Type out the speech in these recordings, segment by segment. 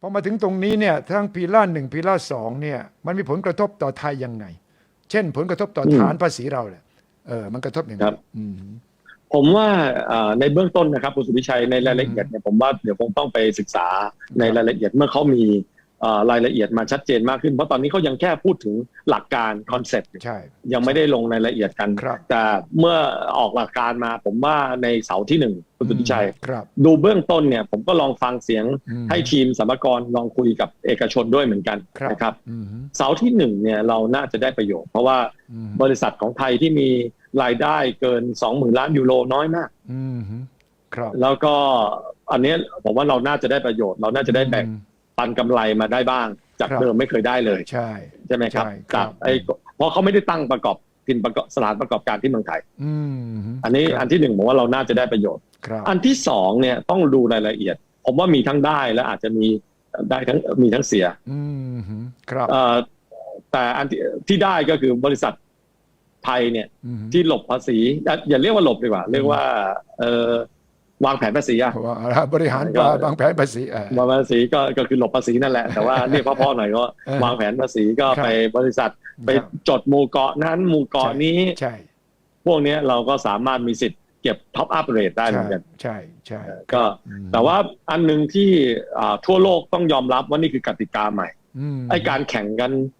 พอมาถึงตรงนี้เนี่ยทั้งพีล่าหนึ่งพีล่าสองเนี่ยมันมีผลกระทบต่อไทยยังไง เช่น ผลกระทบต่ออืมฐานภาษีเราเนี่ยเออมันกระทบยังไงครับอืมผมว่าเอ่อในเบื้องต้นนะครับคุณสุวิชัยในรายละเอียดเนี่ยผมว่าเดี๋ยวคงต้องไปศึกษาในรายละเอียดเมื่อเขามีเอ่อ รายละเอียดมาชัดเจนมากขึ้น เพราะตอนนี้เขายังแค่พูดถึงหลักการคอนเซ็ปต์ใช่ยังไม่ได้ลงในรายละเอียดกันครับแต่เมื่อออกหลักการมาผมว่าในเสาร์ที่หนึ่งคุณสุวิชัยครับดูเบื้องต้นเนี่ยผมก็ลองฟังเสียงอืมให้ทีมสัมภากระลองคุยกับเอกชนด้วยเหมือนกันครับนะครับอืมเสาร์ที่หนึ่งเนี่ยเราน่าจะได้ประโยชน์ เพราะว่าอืมบริษัทของไทยที่มีรายได้เกิน20,000ล้านยูโรน้อยมากอืมครับแล้วก็อันเนี้ยผมว่าเราน่าจะได้ประโยชน์ เราน่าจะได้แบ่งอืม ปันกำไรมาได้บ้าง จากครับเดิมไม่เคยได้เลย ใช่ใช่ไหมครับใช่ครับจากไอ้เพราะเขาไม่ได้ตั้งประกอบกินประกอบสถานประกอบการที่เมืองไทยอืมอันนี้ครับอันที่หนึ่งผมว่าเราน่าจะได้ประโยชน์ครับอันที่สองเนี่ยต้องดูรายละเอียด ผมว่ามีทั้งได้และอาจจะมีได้ทั้งมีทั้งเสียอืมครับเอ่อแต่อันที่ที่ได้ก็คือบริษัทไทยเนี่ยอืมที่หลบภาษีอย่าอย่าเรียกว่าหลบดีกว่า เรียกว่า เออ วางแผนภาษีอะเพราะว่าบริหารก็บางแผนภาษีเออวางแผนภาษีก็ก็คือหลบภาษีนั่นแหละแต่ว่าเรียกพ่อๆหน่อยก็เออวางแผนภาษีก็ครับไปบริษัทไปครับจดหมู่เกาะนั้นหมู่เกาะนี้ใช่พวกเนี้ยเราก็สามารถมีสิทธิ์เก็บท็อปอัพเรทได้เหมืใช่อนกันใช่ใช่ก็อืมแต่ว่าอันหนึ่งที่อ่าทั่วโลกต้องยอมรับว่านี่คือกติกาใหม่อืมไอ้การแข่งกันอ่า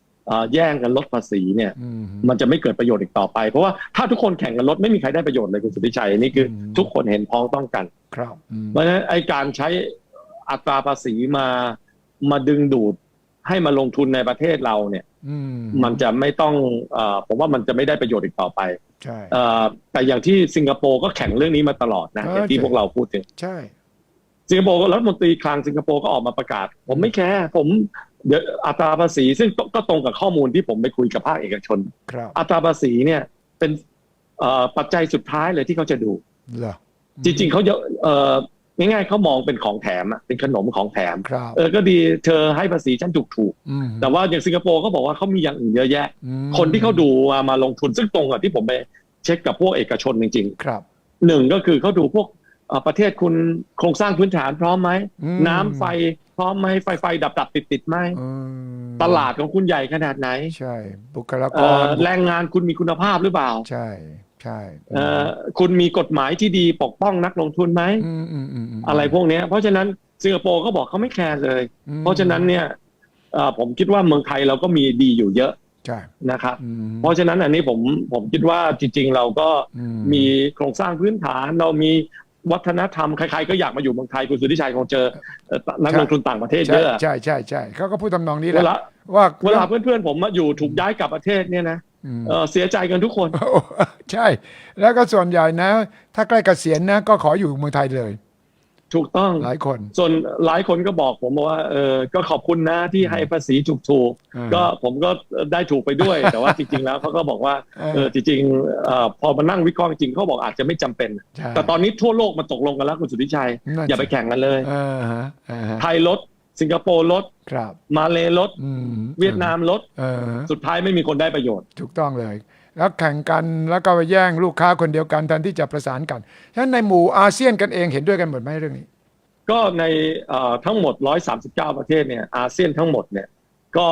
แย่งกันลดภาษีเนี่ยอืมมันจะไม่เกิดประโยชน์อีกต่อไป เพราะว่าถ้าทุกคนแข่งกันลดไม่มีใครได้ประโยชน์เลยคุณสุทธิชัยนี่คืออมทุกคนเห็นพ้องต้องกัน ครับอืมเพราะฉะนั้นไอ้การใช้อัตราภาษีมามาดึงดูดให้มาลงทุนในประเทศเราเนี่ยอืมมันจะไม่ต้องเออผมว่ามันจะไม่ได้ประโยชน์อีกต่อไปใช่เอ่อแต่อย่างที่สิงคโปร์ก็แข่งเรื่องนี้มาตลอดนะเอออย่างที่ใช่พวกเราพูดถึงใช่สิงคโปร์ก็รัฐมนตรีคลังสิงคโปร์ก็ออกมาประกาศ ผมไม่แคร์ผมเดี๋ยว อัตราภาษีซึ่งก็ก็ตรงกับข้อมูลที่ผมไปคุยกับภาคเอกชนครับอัตราภาษีเนี่ยเป็นเอ่อปัจจัยสุดท้ายเลยที่เขาจะดูเหรอจริง ๆเขาจะเอ่อง่ายๆเขามองเป็นของแถมอะเป็นขนมของแถมครับเออก็ดีเธอให้ภาษีฉันถูกถูกอืมๆแต่ว่าอย่างสิงคโปร์เขาบอกว่าเขามีอย่างอื่นเยอะแยะอืมคนที่เขาดูมามาลงทุนซึ่งตรงกับที่ผมไปเช็คกับพวกเอกชนจริงครับๆหนึ่งก็คือเขาดูพวกเอ่อประเทศคุณโครงสร้างพื้นฐานพร้อมไหมอืมน้ำไฟ พร้อมไหมไฟไฟดับดับติดติดๆไหมอืมตลาดของคุณใหญ่ขนาดไหน ใช่ บุคลากเอ่รอแรงงานคุณมีคุณภาพหรือเปล่า ใช่ใช่เอ่อคุณมีกฎหมายที่ดีปกป้องนักลงทุนไหมอืมอืมอืมมอะไรพวกเนี้ยเพราะฉะนั้นสิงคโปร์เขาบอกเขาไม่แคร์เลยอืมเพราะฉะนั้นเนี่ยเอ่อผมคิดว่าเมืองไทยเราก็มีดีอยู่เยอะใช่นะครับอืมเพราะฉะนั้นอันนี้ผมผมคิดว่าจริงๆ เราก็อืมีโครงสร้างพื้นฐานเรามี วัฒนธรรมใครๆก็อยากมาอยู่เมืองไทยคุณสุทธิชัยคงเจอเอ่อนักลงทุนต่างประเทศใช่เยอะใช่ใช่ใช่เขาก็พูดทำนองนี้แหเวละลาว่าเวลาเพื่อนๆผมมาอยู่ถูกย้ายกลับประเทศเนี่ยนะอืมเอ่อเสียใจกันทุกคนโอ้ใช่ แล้วก็ส่วนใหญ่นะ ถ้าใกล้เกษียณนะ ก็ขออยู่เมืองไทยเลย ถูกต้องหลายคน ส่วนหลายคนก็บอกผมบอกว่าเออก็ขอบคุณนะที่ให้ภาษีถูกอืมๆก็ผมก็ได้ถูกไปด้วย แต่ว่าจริง ๆ แล้วเขาก็บอกว่าเออเออจริงๆเอ่อพอมานั่งวิเคราะห์จริงๆเขาบอกอาจจะไม่จำเป็นใช่แต่ตอนนี้ทั่วโลกมันตกลงกันแล้วคุณสุทธิชัยนั่นอย่าไปสิแข่งกันเลยอ่าฮะอ่าฮะไทยลดสิงคโปร์ลดครับมาเลลดอืมเวียดนามลดเออสุดท้ายไม่มีคนได้ประโยชน์ ถูกต้องเลย แล้วแข่งกันแล้วก็ไปแย่งลูกค้าคนเดียวกันแทนที่จะประสานกันฉะนั้นในหมู่อาเซียนกันเองเห็นด้วยกันหมดไหมเรื่องนี้ ก็ในเอ่อทั้งหมด 139 ประเทศเนี่ยอาเซียนทั้งหมดเนี่ยก็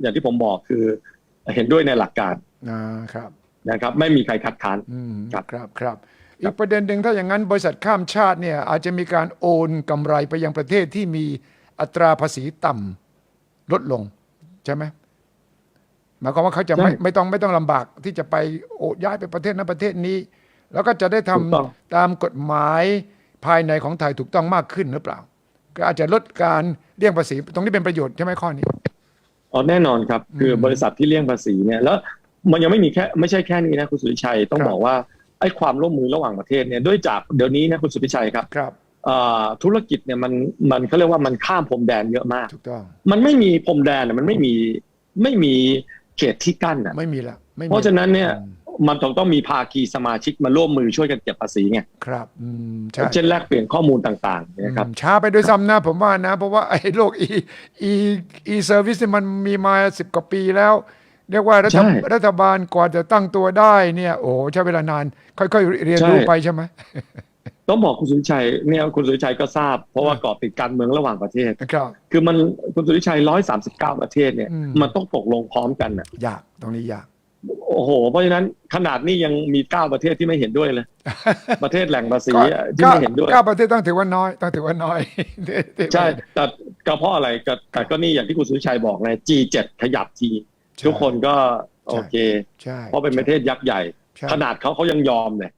อย่างที่ผมบอกคือเห็นด้วยในหลักการนะครับนะครับ ไม่มีใครคัดค้านอืมครับครับครับอีกประเด็นหนึ่งถ้าอย่างนั้นบริษัทข้ามชาติเนี่ยอาจจะมีการโอนกำไรไปยังประเทศที่มีอัตราภาษีต่ำลดลงใช่ไหม หมายความว่าเขาจะไม่ใช่ไม่ต้องไม่ต้องลำบากที่จะไปโอนย้ายไปประเทศนั้นประเทศนี้ แล้วก็จะได้ทำถูกต้องตามกฎหมายภายในของไทยถูกต้องมากขึ้นหรือเปล่า ก็อาจจะลดการเลี่ยงภาษี ตรงนี้เป็นประโยชน์ใช่ไหมข้อนี้อ๋อแน่นอนครับ คือมบริษัทที่เลี่ยงภาษีเนี่ยแล้วมันยังไม่มีแค่ไม่ใช่แค่นี้นะคุณสุริชัยต้องครับบอกว่าไอ้ความร่วมมือระหว่างประเทศเนี่ยด้วยจากเดี๋ยวนี้นะคุณสุริชัยครับครับเอ่อธุรกิจเนี่ยมันมันเขาเรียกว่ามันข้ามพรมแดนเยอะมากถูกต้องมันไม่มีพรมแดนอะมันไม่มีไม่มี เขตที่กั้นอะไม่มีละไม่มีเพราะฉะนั้นเนี่ยอืมมันต้องต้องมีภาคีสมาชิกมาร่วมมือช่วยกันเก็บภาษีไงครับอืมใช่เช่นแลกเปลี่ยนข้อมูลต่างๆนะครับอืมช้าไปด้วยซ้ำนะผมว่านะ เพราะว่าไอ้โลก e e e service เนี่ยมันมีมาสิบกว่าปีแล้ว เรียกว่ารัฐใช่รัฐบาลกว่าจะตั้งตัวได้เนี่ย โอ้ใช้เวลานาน ค่อยๆ เรียนรู้ใช่ไปใช่ไหม ต้องบอกคุณสุริชัยเนี่ยคุณสุริชัยก็ทราบ เพราะว่าเกาะติดการเมืองระหว่างประเทศนะครับคือมันคุณสุริชัยร้อยสามสิบเก้าประเทศเนี่ยอืมมันต้องตกลงพร้อมกันน่ะยากตรงนี้ยากโอ้โห เพราะฉะนั้นขนาดนี้ยังมีเก้าประเทศที่ไม่เห็นด้วยเลย ประเทศแหล่งภาษีอะที่ไม่เห็นด้วยเก้าประเทศต้องถือว่าน้อยต้องถือว่าน้อย ใช่แต่ก็เพราะอะไรก็แต่ก็นี่อย่างที่คุณสุริชัยบอกไง G7 ขยับที ทุกคนก็โอเคใช่เพราะเป็นประเทศยักษ์ใหญ่ใช่ขนาดเขาเขายังยอมเลย